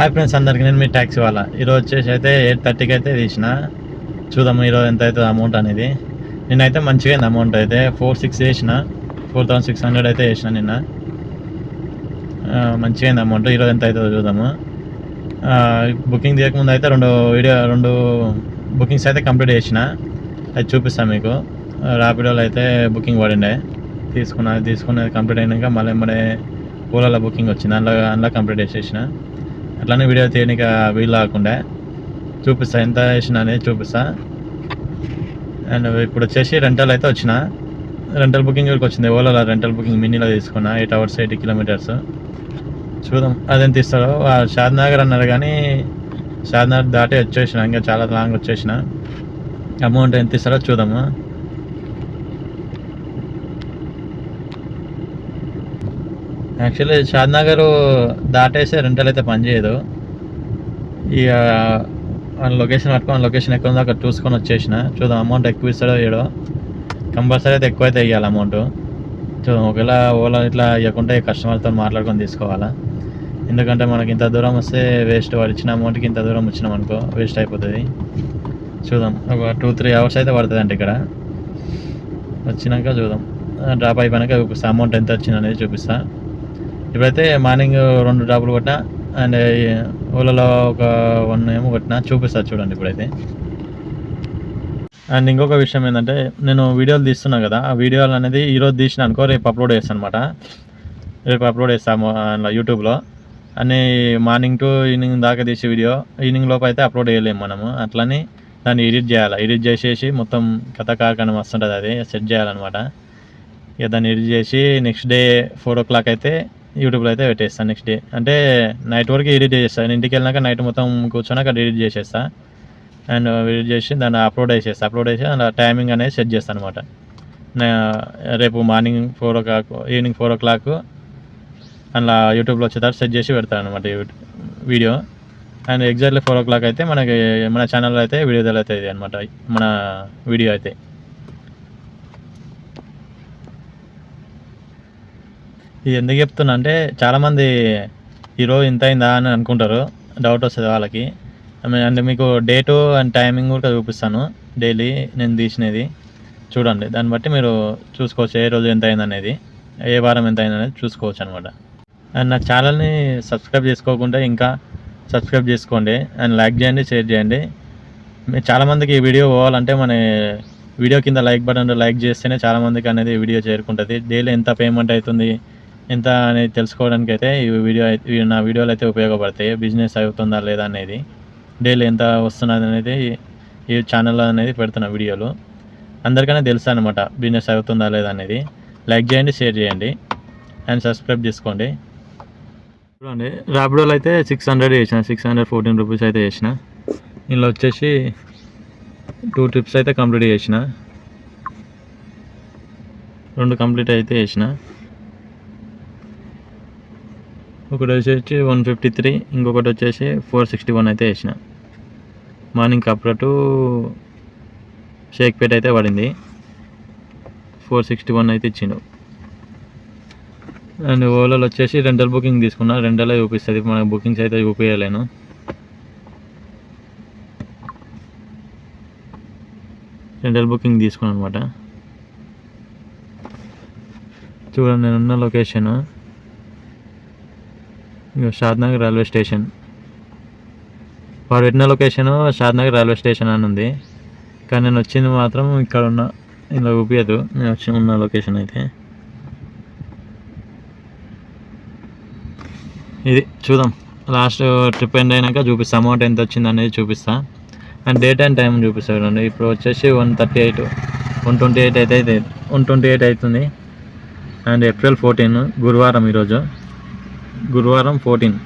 Hi friends అందరికి నేను మీ taxi వాళ్ళ. ఈరోజు వచ్చేసి అయితే ఎయిట్ థర్టీకి అయితే తీసిన. చూద్దాము ఈరోజు ఎంత అవుతుంది అమౌంట్ అనేది. నేనైతే మంచిగా అయింది అమౌంట్ అయితే. ఫోర్ సిక్స్ వేసిన ఫోర్ థౌసండ్ సిక్స్ హండ్రెడ్ అయితే వేసిన నిన్న. మంచిగా అయింది అమౌంట్ ఈరోజు ఎంత అవుతుందో చూద్దాము. బుకింగ్ తీయకముందు అయితే రెండు వీడియో రెండు బుకింగ్స్ అయితే కంప్లీట్ చేసిన. అది చూపిస్తాను మీకు. ర్యాపిడోలో అయితే బుకింగ్ పడిండే. తీసుకున్నా తీసుకున్నది కంప్లీట్ అయినాక మళ్ళీ మళ్ళీ ఓలాలో బుకింగ్ వచ్చింది. అందులో అందులో కంప్లీట్ చేసేసిన. అట్లానే వీడియో తీయడానికి వీలు కాకుండా చూపిస్తా. ఎంత వేసిన అనేది చూపిస్తా. అండ్ ఇప్పుడు వచ్చేసి రెంటల్ అయితే వచ్చిన. రెంటల్ బుకింగ్ వరకు వచ్చింది. ఓలాలో రెంటల్ బుకింగ్ మినీలో తీసుకున్నా. Eight hours eighty kilometres. చూద్దాం అదేం తీస్తాడో ఆ షాద్నగర్ అన్నారు కానీ షాద్నగర్ దాటి వచ్చేసిన. ఇంకా చాలా లాంగ్ వచ్చేసిన. అమౌంట్ ఎంత ఇస్తాడో చూద్దాము. యాక్చువల్లీ షాద్నగర్ దాటేస్తే రెంటల్ అయితే పనిచేయదు ఇక లొకేషన్ పట్టుకొని లొకేషన్ ఎక్కడ ఉందో అక్కడ చూసుకొని వచ్చేసిన. చూద్దాం అమౌంట్ ఎక్కువ ఇస్తాడో ఏడో. కంపల్సరీ అయితే ఎక్కువ అయితే ఇవ్వాలి అమౌంట్. చూద్దాం ఒకవేళ ఓలా ఇట్లా ఇవ్వకుంటే కస్టమర్తో మాట్లాడుకొని తీసుకోవాలా. ఎందుకంటే మనకి ఇంత దూరం వస్తే వేస్ట్. వాడు ఇచ్చిన అమౌంట్కి ఇంత దూరం వచ్చినాం అనుకో వేస్ట్ అయిపోతుంది. చూద్దాం ఒక టూ త్రీ అవర్స్ అయితే పడుతుంది అంటే ఇక్కడ. వచ్చినాక చూద్దాం. డ్రాప్ అయిపోయాక చూపిస్తా అమౌంట్ ఎంత వచ్చింది అనేది ఇప్పుడైతే మార్నింగ్ రెండు డ్రాపులు కొట్టిన అండ్ ఓలలో ఒక వన్ ఏమో కొట్టినా చూపిస్తా చూడండి ఇప్పుడైతే. అండ్ ఇంకొక విషయం ఏంటంటే నేను వీడియోలు తీస్తున్నా కదా ఆ వీడియోలు అనేది ఈరోజు తీసిన అనుకో రేపు అప్లోడ్ చేస్తాను అనమాట రేపు అప్లోడ్ చేస్తాము అందులో యూట్యూబ్లో. అని మార్నింగ్ టు ఈవినింగ్ దాకా తీసే వీడియో ఈవినింగ్ లోపు అయితే అప్లోడ్ చేయలేము మనము. అట్లని దాన్ని ఎడిట్ చేయాలి? ఎడిట్ చేసేసి మొత్తం కథ కార్యక్రమం వస్తుంటుంది అది సెట్ చేయాలన్నమాట. ఇక దాన్ని ఎడిట్ చేసి next day four o'clock అయితే యూట్యూబ్లో అయితే పెట్టేస్తాను నెక్స్ట్ డే అంటే నైట్ వరకు ఎడిట్ చేస్తాను ఇంటికి వెళ్ళినాక నైట్ మొత్తం కూర్చొని అక్కడ ఎడిట్ చేసేస్తా. అండ్ ఎడిట్ uh, చేసి దాన్ని అప్లోడ్ చేసేస్తా. అప్లోడ్ చేసి అందులో టైమింగ్ అనేది సెట్ చేస్తాను అనమాట రేపు morning four o'clock evening four o'clock అలా యూట్యూబ్లో వచ్చేటప్పుడు సెట్ చేసి పెడతాను అనమాట video and exactly four o'clock అయితే మనకి మన ఛానల్లో అయితే వీడియో అవుతుంది అనమాట మన వీడియో అయితే. ఇది ఎందుకు చెప్తున్నా అంటే చాలామంది ఈరోజు ఇంత అయిందా అని అనుకుంటారు. డౌట్ వస్తుంది వాళ్ళకి. అండ్ అంటే మీకు డేటు అండ్ టైమింగ్ కూడా చూపిస్తాను. డైలీ నేను తీసినది. చూడండి. దాన్ని బట్టి మీరు చూసుకోవచ్చు. ఏ రోజు ఎంత అయింది అనేది. ఏ వారం ఎంత అయింది అనేది చూసుకోవచ్చు అనమాట అండ్ నా ఛానల్ని సబ్స్క్రైబ్ చేసుకోకుండా ఇంకా సబ్స్క్రైబ్ చేసుకోండి. అండ్ లైక్ చేయండి షేర్ చేయండి. మీరు చాలామందికి ఈ వీడియో పోవాలంటే మన వీడియో కింద లైక్ బటన్ లైక్ చేస్తేనే చాలామందికి అనేది వీడియో చేరుకుంటుంది. డైలీ ఎంత పేమెంట్ అవుతుంది? ఎంత అనేది తెలుసుకోవడానికి అయితే ఈ వీడియో అయితే- నా వీడియోలు అయితే ఉపయోగపడతాయి. బిజినెస్ అవుతుందా లేదా అనేది డైలీ ఎంత వస్తున్నది అనేది ఈ ఛానల్లో అనేది పెడుతున్న వీడియోలు. అందరికైనా తెలుసు అనమాట బిజినెస్ అవుతుందా లేదా అనేది. లైక్ చేయండి షేర్ చేయండి అండ్ సబ్స్క్రైబ్ చేసుకోండి. చూడండి ర్యాపిడోలు అయితే సిక్స్ హండ్రెడ్ చేసిన సిక్స్ హండ్రెడ్ ఫోర్టీన్ రూపీస్ అయితే చేసిన. ఇందులో వచ్చేసి టూ ట్రిప్స్ అయితే కంప్లీట్ చేసిన. రెండు కంప్లీట్ అయితే చేసిన. ఒకటి వచ్చేసి వన్ ఫిఫ్టీ త్రీ ఇంకొకటి వచ్చేసి ఫోర్ సిక్స్టీ వన్ అయితే వేసిన. మార్నింగ్ కప్ర టు షేక్పేట్ అయితే పడింది. ఫోర్ సిక్స్టీ వన్ అయితే ఇచ్చిండు. అండ్ ఓలాలో వచ్చేసి రెంటల్ బుకింగ్ తీసుకున్నా. రెంటలే చూపిస్తుంది. మనకు బుకింగ్స్ అయితే చూపించలేను రెంటల్ బుకింగ్ తీసుకున్నాను అనమాట చూడండి నేనున్న లొకేషను. Shadnagar railway station. వాడు పెట్టిన లొకేషన్ షాద్నగర్ రైల్వే స్టేషన్ అని ఉంది. కానీ నేను వచ్చింది మాత్రం ఇక్కడ ఉన్న ఇలా చూపించదు నేను వచ్చి ఉన్న లొకేషన్ అయితే. ఇది చూద్దాం. లాస్ట్ ట్రిప్ ఎండ్ అయినాక చూపిస్తా. అమౌంట్ ఎంత వచ్చింది అనేది చూపిస్తా. అండ్ డేట్ అండ్ టైం చూపిస్తాను అండి ఇప్పుడు వచ్చేసి one thirty eight one twenty eight అయితే అయితే వన్ ట్వంటీ ఎయిట్ అవుతుంది. అండ్ ఏప్రిల్ ఫోర్టీన్ గురువారం ఈరోజు. గురువారం ఫోర్టీన్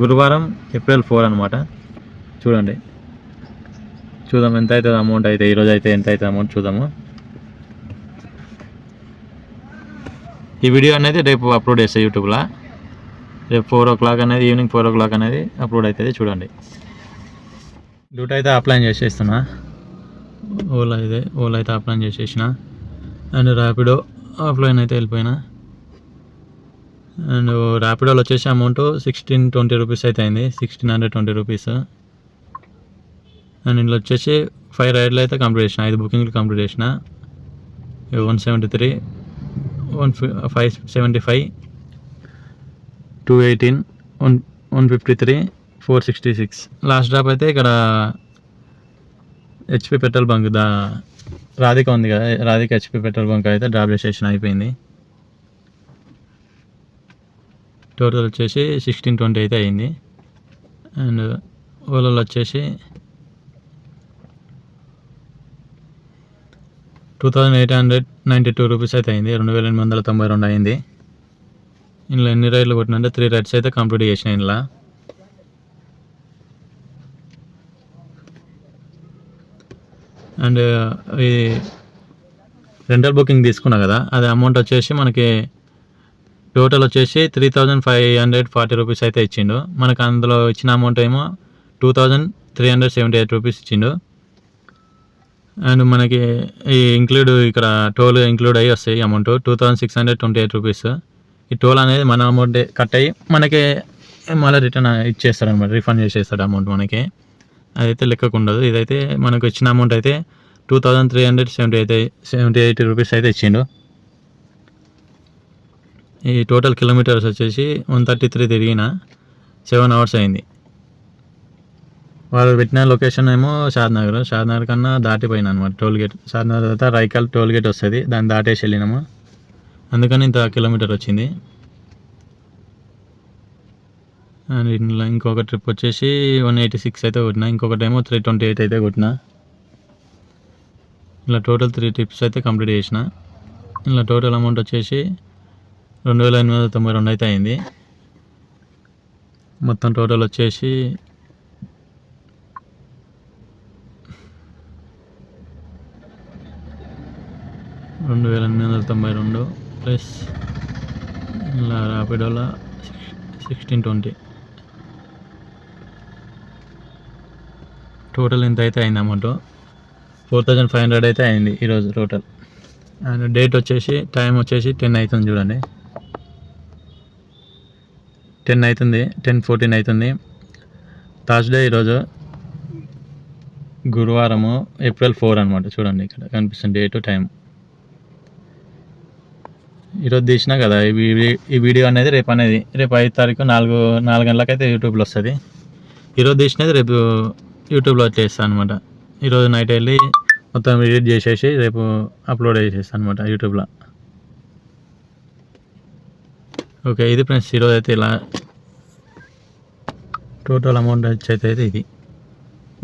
గురువారం ఏప్రిల్ ఫోర్ అనమాట చూడండి. చూద్దాం ఎంత అవుతుంది అమౌంట్ అయితే ఈరోజు అయితే ఎంత అవుతుంది అమౌంట్ చూద్దాము. ఈ వీడియో అనేది రేపు అప్లోడ్ చేస్తాయి యూట్యూబ్లో రేపు ఫోర్ ఓ క్లాక్ అనేది ఈవినింగ్ ఫోర్ ఓ క్లాక్ అనేది అప్లోడ్ అవుతుంది చూడండి. డ్యూటీ అయితే అప్లై చేసేస్తున్నా. ఓలా ఇదే ఓలా అయితే అప్లై చేసేసిన. అండ్ ర్యాపిడో ఆఫ్లైన్ అయితే వెళ్ళిపోయినా. అండ్ ర్యాపిడోలో వచ్చేసి అమౌంట్ సిక్స్టీన్ ట్వంటీ రూపీస్ అయితే అయింది. Sixteen hundred twenty rupees. And ఇందులో వచ్చేసి ఫైవ్ రైడ్లు అయితే కంప్లీట్ చేసిన. ఐదు బుకింగ్లు కంప్లీట్ చేసిన. One seventy three one five seventy five two eighteen one one fifty three four sixty six. Last drop అయితే ఇక్కడ హెచ్పి పెట్రోల్ బంక్ దా రాధిక ఉంది కదా రాధిక హెచ్పి పెట్రోల్ బంక్ అయితే డ్రాప్ చేసేసిన అయిపోయింది. టోటల్ వచ్చేసి సిక్స్టీన్ ట్వంటీ అయితే అయింది. అండ్ ఓలాలో వచ్చేసి two thousand eight hundred ninety two rupees అయితే అయింది. రెండు వేల ఎనిమిది వందల తొంభై రెండు అయింది. ఇందులో ఎన్ని రైడ్లు కొట్టినంటే త్రీ రైడ్స్ అయితే కంప్లీట్ చేసిన ఇందులో. అండ్ ఈ రెంటల్ బుకింగ్ తీసుకున్నా కదా అది అమౌంట్ వచ్చేసి మనకి టోటల్ వచ్చేసి three thousand five hundred forty rupees అయితే ఇచ్చిండు. మనకు అందులో ఇచ్చిన అమౌంట్ ఏమో two thousand three hundred seventy eight rupees ఇచ్చిండు. అండ్ మనకి ఈ ఇంక్లూడ్ ఇక్కడ టోల్ ఇంక్లూడ్ అయ్యి వస్తాయి amount two thousand six hundred twenty eight rupees ఈ టోల్ అనేది మన అమౌంట్ కట్ అయ్యి మనకి మళ్ళీ రిటర్న్ ఇచ్చేస్తాడు అనమాట రిఫండ్ చేసేస్తాడు అమౌంట్ మనకి. అదైతే లెక్కకు ఉండదు. ఇదైతే మనకు ఇచ్చిన అమౌంట్ అయితే two thousand three hundred seventy అయితే సెవెంటీ ఎయిట్ రూపీస్ అయితే ఇచ్చిండు. ఈ టోటల్ కిలోమీటర్స్ వచ్చేసి వన్ థర్టీ త్రీ తిరిగిన సెవెన్ అవర్స్ అయింది. వాళ్ళు పెట్టిన లొకేషన్ ఏమో షాద్నగర్ షాద్నగర్ కన్నా దాటిపోయినా అనమాట టోల్ గేట్. షాద్నగర్ తర్వాత రైకల్ టోల్ గేట్ వస్తుంది. దాన్ని దాటేసి వెళ్ళినాము. అందుకని ఇంత కిలోమీటర్ వచ్చింది. అండ్ ఇంకొక ట్రిప్ వచ్చేసి వన్ ఎయిటీ సిక్స్ అయితే కొట్టిన. ఇంకొకటి ఏమో త్రీ ట్వంటీ ఎయిట్ అయితే కొట్టిన. ఇలా టోటల్ త్రీ ట్రిప్స్ అయితే కంప్లీట్ చేసిన. ఇలా టోటల్ అమౌంట్ వచ్చేసి రెండు వేల ఎనిమిది వందల తొంభై రెండు అయితే అయింది. మొత్తం టోటల్ వచ్చేసి రెండు వేల ఎనిమిది వందల తొంభై రెండు ప్లస్ ఇలా ర్యాపిడోలో సిక్స్టీన్ ట్వంటీ. టోటల్ ఎంత అయితే అయింది amount four thousand five hundred అయితే అయింది ఈరోజు టోటల్ అండ్ డేట్ వచ్చేసి టైం వచ్చేసి టెన్ అవుతుంది చూడండి. టెన్ అవుతుంది టెన్ ఫోర్టీన్ అవుతుంది థర్స్డే ఈరోజు గురువారము ఏప్రిల్ ఫోర్ అనమాట చూడండి ఇక్కడ కనిపిస్తుంది డేటు టైం ఈరోజు తీసినా కదా ఈ ఈ వీడియో అనేది రేపు అనేది రేపు ఐదు తారీఖు నాలుగు నాలుగు గంటలకైతే యూట్యూబ్లో వస్తుంది. ఈరోజు తీసినది రేపు యూట్యూబ్లో వచ్చేస్తాను అనమాట ఈరోజు నైట్ వెళ్ళి మొత్తం ఎడిట్ చేసేసి రేపు అప్లోడ్ చేసేస్తాను అనమాట యూట్యూబ్లో. ఓకే ఇది ఫ్రెండ్స్ ఈరోజు అయితే ఇలా టోటల్ అమౌంట్ వచ్చి అయితే ఇది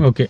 ఓకే